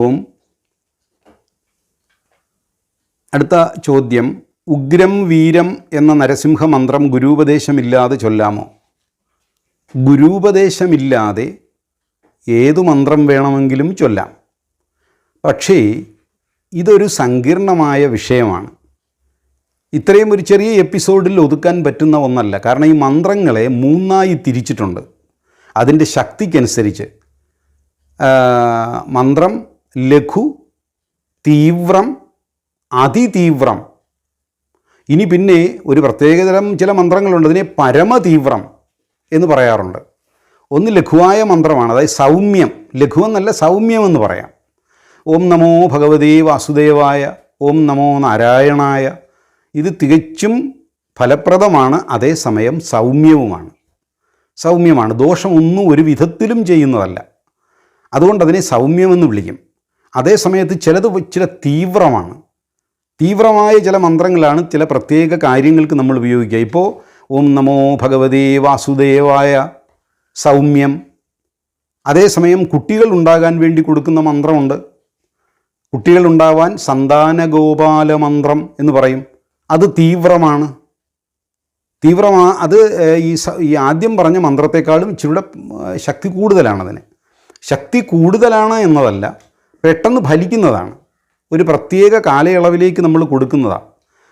ഓം അടുത്ത ചോദ്യം ഉഗ്രം വീരം എന്ന നരസിംഹ മന്ത്രം ഗുരുപദേശമില്ലാതെ ചൊല്ലാമോ? ഗുരുപദേശമില്ലാതെ ഏതു മന്ത്രം വേണമെങ്കിലും ചൊല്ലാം. പക്ഷേ ഇതൊരു സങ്കീർണമായ വിഷയമാണ്. ഇത്രയും ഒരു ചെറിയ എപ്പിസോഡിൽ ഒതുക്കാൻ പറ്റുന്ന ഒന്നല്ല. കാരണം ഈ മന്ത്രങ്ങളെ മൂന്നായി തിരിച്ചിട്ടുണ്ട്. അതിന്റെ ശക്തിക്കനുസരിച്ച് മന്ത്രം ലഘു തീവ്രം അതിതീവ്രം. ഇനി പിന്നെ ഒരു പ്രത്യേകതരം ചില മന്ത്രങ്ങളുണ്ട്. അതിനെ പരമതീവ്രം എന്ന് പറയാറുണ്ട്. ഒന്ന് ലഘുവായ മന്ത്രമാണ്. അതായത് സൗമ്യം. ലഘു എന്നല്ല സൗമ്യം എന്ന് പറയാം. ഓം നമോ ഭഗവതേ വാസുദേവായ ഓം നമോ നാരായണായ. ഇത് തികച്ചും ഫലപ്രദമാണ്. അതേസമയം സൗമ്യവുമാണ്. സൗമ്യമാണ്. ദോഷമൊന്നും ഒരു വിധത്തിലും ചെയ്യുന്നതല്ല. അതുകൊണ്ട് അതിനെ സൗമ്യമെന്ന് വിളിക്കും. അതേ സമയത്ത് ചിലത് ചില തീവ്രമാണ്. തീവ്രമായ ചില മന്ത്രങ്ങളാണ് ചില പ്രത്യേക കാര്യങ്ങൾക്ക് നമ്മൾ ഉപയോഗിക്കുക. ഇപ്പോൾ ഓം നമോ ഭഗവതേ വാസുദേവായ സൗമ്യം. അതേസമയം കുട്ടികൾ ഉണ്ടാകാൻ വേണ്ടി കൊടുക്കുന്ന മന്ത്രമുണ്ട്. കുട്ടികൾ ഉണ്ടാവാൻ സന്താനഗോപാല മന്ത്രം എന്ന് പറയും. അത് തീവ്രമാണ്. തീവ്രമാ അത് ഈ ഈ ആദ്യം പറഞ്ഞ മന്ത്രത്തെക്കാളും ഇച്ചിരൂടെ ശക്തി കൂടുതലാണ് അതിന്. ശക്തി കൂടുതലാണ് എന്നതല്ല. പെട്ടെന്ന് ഫലിക്കുന്നതാണ്. ഒരു പ്രത്യേക കാലയളവിലേക്ക് നമ്മൾ കൊടുക്കുന്നതാണ്.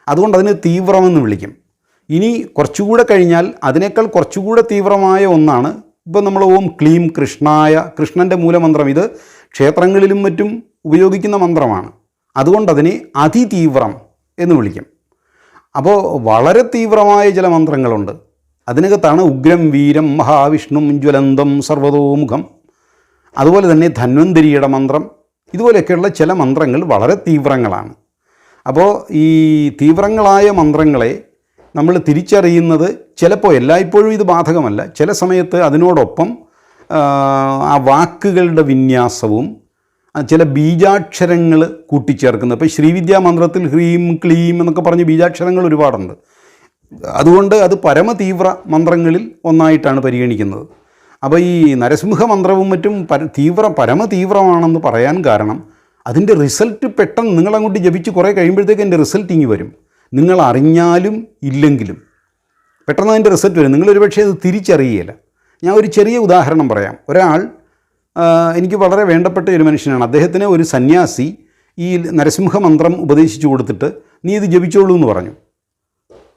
അതുകൊണ്ട് അതിന് തീവ്രമെന്ന് വിളിക്കും. ഇനി കുറച്ചുകൂടെ കഴിഞ്ഞാൽ അതിനേക്കാൾ കുറച്ചുകൂടെ തീവ്രമായ ഒന്നാണ് ഇപ്പോൾ നമ്മൾ ഓം ക്ലീം കൃഷ്ണായ കൃഷ്ണന്റെ മൂലമന്ത്രം. ഇത് ക്ഷേത്രങ്ങളിലും മറ്റും ഉപയോഗിക്കുന്ന മന്ത്രമാണ്. അതുകൊണ്ട് അതിനെ അതിതീവ്രം എന്ന് വിളിക്കും. അപ്പോൾ വളരെ തീവ്രമായ ചില മന്ത്രങ്ങളുണ്ട്. അതിനകത്താണ് ഉഗ്രം വീരം മഹാവിഷ്ണു ജ്വലന്തം സർവതോമുഖം. അതുപോലെ തന്നെ ധന്വന്തരിയുടെ മന്ത്രം ഇതുപോലെയൊക്കെയുള്ള ചില മന്ത്രങ്ങൾ വളരെ തീവ്രങ്ങളാണ്. അപ്പോൾ ഈ തീവ്രങ്ങളായ മന്ത്രങ്ങളെ നമ്മൾ തിരിച്ചറിയുന്നത് ചിലപ്പോൾ എല്ലായ്പ്പോഴും ഇത് ബാധകമല്ല. ചില സമയത്ത് അതിനോടൊപ്പം ആ, വാക്കുകളുടെ വിന്യാസവും ചില ബീജാക്ഷരങ്ങൾ കൂട്ടിച്ചേർക്കുന്നത്. ഇപ്പോൾ ശ്രീവിദ്യാ മന്ത്രത്തിൽ ഹ്രീം ക്ലീം എന്നൊക്കെ പറഞ്ഞ് ബീജാക്ഷരങ്ങൾ ഒരുപാടുണ്ട്. അതുകൊണ്ട് അത് പരമതീവ്ര മന്ത്രങ്ങളിൽ ഒന്നായിട്ടാണ് പരിഗണിക്കുന്നത്. അപ്പോൾ ഈ നരസിംഹ മന്ത്രവും മറ്റും പര തീവ്ര പരമതീവ്രമാണെന്ന് പറയാൻ കാരണം അതിന്റെ റിസൾട്ട് പെട്ടെന്ന് നിങ്ങളങ്ങോട്ട് ജപിച്ച് കുറേ കഴിയുമ്പോഴത്തേക്ക് അതിന്റെ റിസൾട്ട് ഇങ്ങി വരും. നിങ്ങൾ അറിഞ്ഞാലും ഇല്ലെങ്കിലും. പെട്ടെന്ന് അതിന്റെ റിസൾട്ട് വരും. നിങ്ങളൊരു പക്ഷേ അത് തിരിച്ചറിയുകയില്ല ഞാൻ ഒരു ചെറിയ ഉദാഹരണം പറയാം. ഒരാൾ എനിക്ക് വളരെ വേണ്ടപ്പെട്ട ഒരു മനുഷ്യനാണ്. അദ്ദേഹത്തിന് ഒരു സന്യാസി ഈ നരസിംഹ മന്ത്രം ഉപദേശിച്ചു കൊടുത്തിട്ട് നീ ഇത് ജപിച്ചോളൂ എന്ന് പറഞ്ഞു.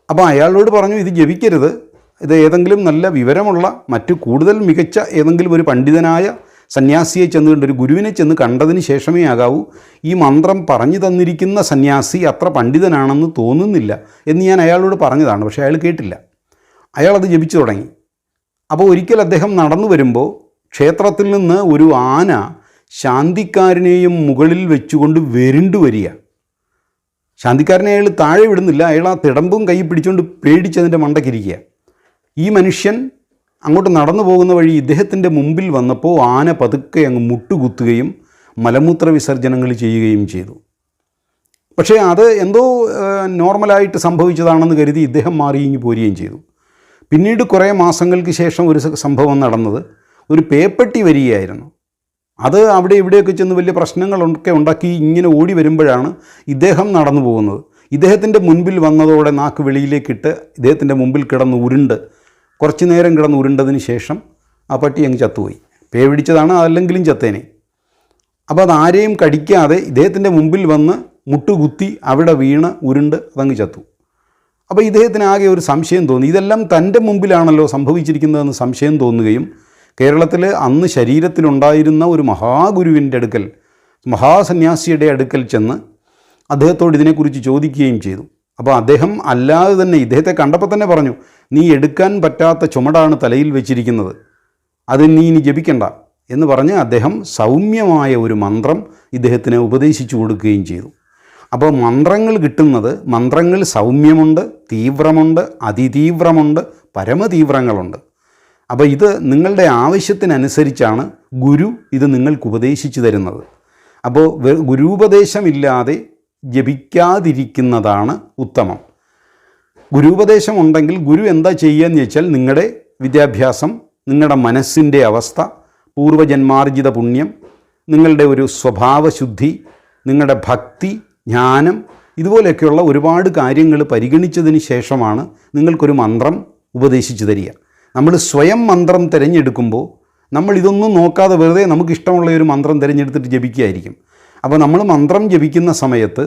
അപ്പോൾ അയാളോട് പറഞ്ഞു ഇത് ജപിക്കരുത്. ഇത് ഏതെങ്കിലും നല്ല വിവരമുള്ള മറ്റു കൂടുതൽ മികച്ച ഏതെങ്കിലും ഒരു പണ്ഡിതനായ സന്യാസിയെ ചെന്ന് കണ്ട് ഒരു ഗുരുവിനെ ചെന്ന് കണ്ടതിന് ശേഷമേ ആകാവൂ. ഈ മന്ത്രം പറഞ്ഞു തന്നിരിക്കുന്ന സന്യാസി അത്ര പണ്ഡിതനാണെന്ന് തോന്നുന്നില്ല എന്ന് ഞാൻ അയാളോട് പറഞ്ഞതാണ് പക്ഷേ അയാൾ കേട്ടില്ല. അയാളത് ജപിച്ചു തുടങ്ങി. അപ്പോൾ ഒരിക്കൽ അദ്ദേഹം നടന്നു വരുമ്പോൾ ക്ഷേത്രത്തിൽ നിന്ന് ഒരു ആന ശാന്തിക്കാരനെയും മുകളിൽ വെച്ചുകൊണ്ട് വെരുണ്ടു വരിക. ശാന്തിക്കാരനെ അയാൾ താഴെ വിടുന്നില്ല അയാൾ ആ തിടമ്പും കൈ പിടിച്ചുകൊണ്ട് പേടിച്ചതിന്റെ മണ്ടക്കിരിക്കുക ഈ മനുഷ്യൻ അങ്ങോട്ട് നടന്നു പോകുന്ന വഴി ഇദ്ദേഹത്തിന്റെ മുമ്പിൽ വന്നപ്പോൾ ആന പതുക്കെ അങ്ങ് മുട്ടുകുത്തുകയും മലമൂത്ര വിസർജനങ്ങൾ ചെയ്യുകയും ചെയ്തു. പക്ഷേ അത് എന്തോ നോർമലായിട്ട് സംഭവിച്ചതാണെന്ന് കരുതി ഇദ്ദേഹം മാറിയിങ്ങി പോരുകയും ചെയ്തു. പിന്നീട് കുറേ മാസങ്ങൾക്ക് ശേഷം ഒരു സംഭവം നടന്നത്. ഒരു പേപ്പട്ടി വരികയായിരുന്നു. അത് അവിടെ ഇവിടെയൊക്കെ ചെന്ന് വലിയ പ്രശ്നങ്ങളൊക്കെ ഉണ്ടാക്കി ഇങ്ങനെ ഓടി വരുമ്പോഴാണ് ഇദ്ദേഹം നടന്നു പോകുന്നത്. ഇദ്ദേഹത്തിന്റെ മുൻപിൽ വന്നതോടെ നാക്ക് വെളിയിലേക്കിട്ട് ഇദ്ദേഹത്തിന്റെ മുമ്പിൽ കിടന്ന് ഉരുണ്ട് കുറച്ച് നേരം കിടന്ന് ഉരുണ്ടതിന് ശേഷം ആ പട്ടി അങ്ങ് ചത്തുപോയി. പേ പിടിച്ചതാണ് അതല്ലെങ്കിലും ചത്തേനെ. അപ്പോൾ അതാരെയും കടിക്കാതെ ഇദ്ദേഹത്തിന്റെ മുമ്പിൽ വന്ന് മുട്ടുകുത്തി അവിടെ വീണ് ഉരുണ്ട് അതങ്ങ് ചത്തു. അപ്പോൾ ഇദ്ദേഹത്തിന് ആകെ ഒരു സംശയം തോന്നി. ഇതെല്ലാം തന്റെ മുമ്പിലാണല്ലോ സംഭവിച്ചിരിക്കുന്നതെന്ന് സംശയം തോന്നുകയും കേരളത്തിൽ അന്ന് ശരീരത്തിലുണ്ടായിരുന്ന ഒരു മഹാഗുരുവിന്റെ അടുക്കൽ മഹാസന്യാസിയുടെ അടുക്കൽ ചെന്ന് അദ്ദേഹത്തോട് ഇതിനെക്കുറിച്ച് ചോദിക്കുകയും ചെയ്തു. അപ്പോൾ അദ്ദേഹം അല്ലാതെ തന്നെ ഇദ്ദേഹത്തെ കണ്ടപ്പോൾ തന്നെ പറഞ്ഞു നീ എടുക്കാൻ പറ്റാത്ത ചുമടാണ് തലയിൽ വെച്ചിരിക്കുന്നത്. അത് നീ ഇനി ജപിക്കണ്ട എന്ന് പറഞ്ഞ് അദ്ദേഹം സൗമ്യമായ ഒരു മന്ത്രം ഇദ്ദേഹത്തിന് ഉപദേശിച്ചു കൊടുക്കുകയും ചെയ്തു. അപ്പോൾ മന്ത്രങ്ങൾ കിട്ടുന്നത് മന്ത്രങ്ങൾ സൗമ്യമുണ്ട് തീവ്രമുണ്ട് അതിതീവ്രമുണ്ട് പരമതീവ്രങ്ങളുണ്ട്. അപ്പോൾ ഇത് നിങ്ങളുടെ ആവശ്യത്തിനനുസരിച്ചാണ് ഗുരു ഇത് നിങ്ങൾക്ക് ഉപദേശിച്ചു തരുന്നത്. അപ്പോൾ ഗുരുപദേശമില്ലാതെ ജപിക്കാതിരിക്കുന്നതാണ് ഉത്തമം. ഗുരുപദേശം ഉണ്ടെങ്കിൽ ഗുരു എന്താ ചെയ്യുകയെന്ന് ചോദിച്ചാൽ നിങ്ങളുടെ വിദ്യാഭ്യാസം നിങ്ങളുടെ മനസ്സിന്റെ അവസ്ഥ പൂർവജന്മാർജിത പുണ്യം നിങ്ങളുടെ ഒരു സ്വഭാവശുദ്ധി നിങ്ങളുടെ ഭക്തി ജ്ഞാനം ഇതുപോലെയൊക്കെയുള്ള ഒരുപാട് കാര്യങ്ങൾ പരിഗണിച്ചതിന് ശേഷമാണ് നിങ്ങൾക്കൊരു മന്ത്രം ഉപദേശിച്ചു തരിക. നമ്മൾ സ്വയം മന്ത്രം തിരഞ്ഞെടുക്കുമ്പോൾ നമ്മൾ ഇതൊന്നും നോക്കാതെ വെറുതെ നമുക്ക് ഇഷ്ടമുള്ള ഒരു മന്ത്രം തിരഞ്ഞെടുത്തിട്ട് ജപിക്കുകയായിരിക്കും. അപ്പോൾ നമ്മൾ മന്ത്രം ജപിക്കുന്ന സമയത്ത്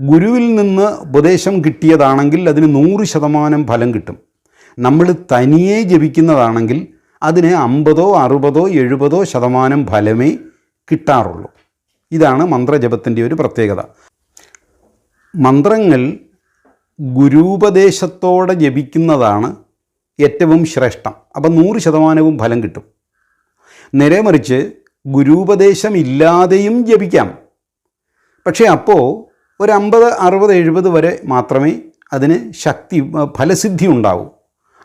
ഗുരുവിൽ നിന്ന് ഉപദേശം കിട്ടിയതാണെങ്കിൽ അതിന് നൂറ് ശതമാനം ഫലം കിട്ടും. നമ്മൾ തനിയെ ജപിക്കുന്നതാണെങ്കിൽ അതിന് അമ്പതോ അറുപതോ എഴുപതോ ശതമാനം ഫലമേ കിട്ടാറുള്ളൂ. ഇതാണ് മന്ത്രജപത്തിന്റെ ഒരു പ്രത്യേകത. മന്ത്രങ്ങൾ ഗുരൂപദേശത്തോടെ ജപിക്കുന്നതാണ് ഏറ്റവും ശ്രേഷ്ഠം. അപ്പം നൂറ് ശതമാനവും ഫലം കിട്ടും. നേരെ മറിച്ച് ഗുരൂപദേശമില്ലാതെയും ജപിക്കാം. പക്ഷേ അപ്പോൾ ഒരു അമ്പത് അറുപത് എഴുപത് വരെ മാത്രമേ അതിന് ശക്തി ഫലസിദ്ധി ഉണ്ടാവൂ.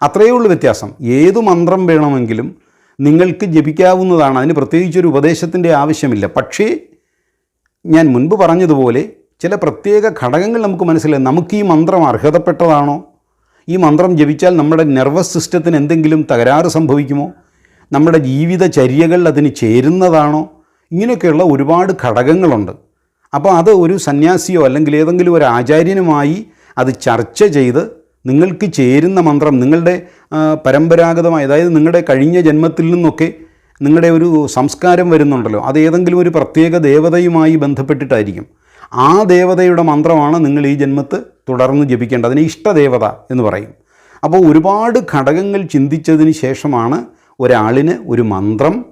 അത്രയേ ഉള്ളൂ വ്യത്യാസം. ഏത് മന്ത്രം വേണമെങ്കിലും നിങ്ങൾക്ക് ജപിക്കാവുന്നതാണ്. അതിന് പ്രത്യേകിച്ചൊരു ഉപദേശത്തിന്റെ ആവശ്യമില്ല. പക്ഷേ ഞാൻ മുൻപ് പറഞ്ഞതുപോലെ ചില പ്രത്യേക ഘടകങ്ങൾ നമുക്ക് മനസ്സിലായി. നമുക്ക് ഈ മന്ത്രം അർഹതപ്പെട്ടതാണോ? ഈ മന്ത്രം ജപിച്ചാൽ നമ്മുടെ നെർവസ് സിസ്റ്റത്തിന് എന്തെങ്കിലും തകരാറ് സംഭവിക്കുമോ? നമ്മുടെ ജീവിതചര്യകൾ അതിന് ചേരുന്നതാണോ? ഇങ്ങനെയൊക്കെയുള്ള ഒരുപാട് ഘടകങ്ങളുണ്ട്. അപ്പോൾ അത് ഒരു സന്യാസിയോ അല്ലെങ്കിൽ ഏതെങ്കിലും ഒരു ആചാര്യനുമായി അത് ചർച്ച ചെയ്ത് നിങ്ങൾക്ക് ചേരുന്ന മന്ത്രം നിങ്ങളുടെ പരമ്പരാഗതമായി അതായത് നിങ്ങളുടെ കഴിഞ്ഞ ജന്മത്തിൽ നിന്നൊക്കെ നിങ്ങളുടെ ഒരു സംസ്കാരം വരുന്നുണ്ടല്ലോ. അത് ഏതെങ്കിലും ഒരു പ്രത്യേക ദേവതയുമായി ബന്ധപ്പെട്ടിട്ടായിരിക്കും. ആ ദേവതയുടെ മന്ത്രമാണ് നിങ്ങൾ ഈ ജന്മത്ത് തുടർന്ന് ജപിക്കേണ്ടത്. അതിനെ ഇഷ്ടദേവത എന്ന് പറയും. അപ്പോൾ ഒരുപാട് ഘടകങ്ങൾ ചിന്തിച്ചതിന് ശേഷമാണ് ഒരാളിന് ഒരു മന്ത്രം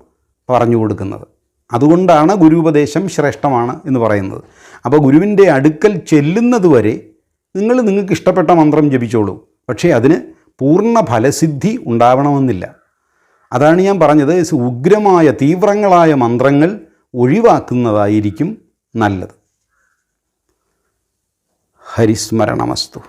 പറഞ്ഞു കൊടുക്കുന്നത്. അതുകൊണ്ടാണ് ഗുരുപദേശം ശ്രേഷ്ഠമാണ് എന്ന് പറയുന്നത്. അപ്പോൾ ഗുരുവിന്റെ അടുക്കൽ ചെല്ലുന്നത് വരെ നിങ്ങൾ നിങ്ങൾക്ക് ഇഷ്ടപ്പെട്ട മന്ത്രം ജപിച്ചോളൂ. പക്ഷേ അതിന് പൂർണ ഫലസിദ്ധി ഉണ്ടാവണമെന്നില്ല. അതാണ് ഞാൻ പറഞ്ഞത് ഉഗ്രമായ തീവ്രങ്ങളായ മന്ത്രങ്ങൾ ഒഴിവാക്കുന്നതായിരിക്കും നല്ലത്. ഹരിസ്മരണമസ്തു.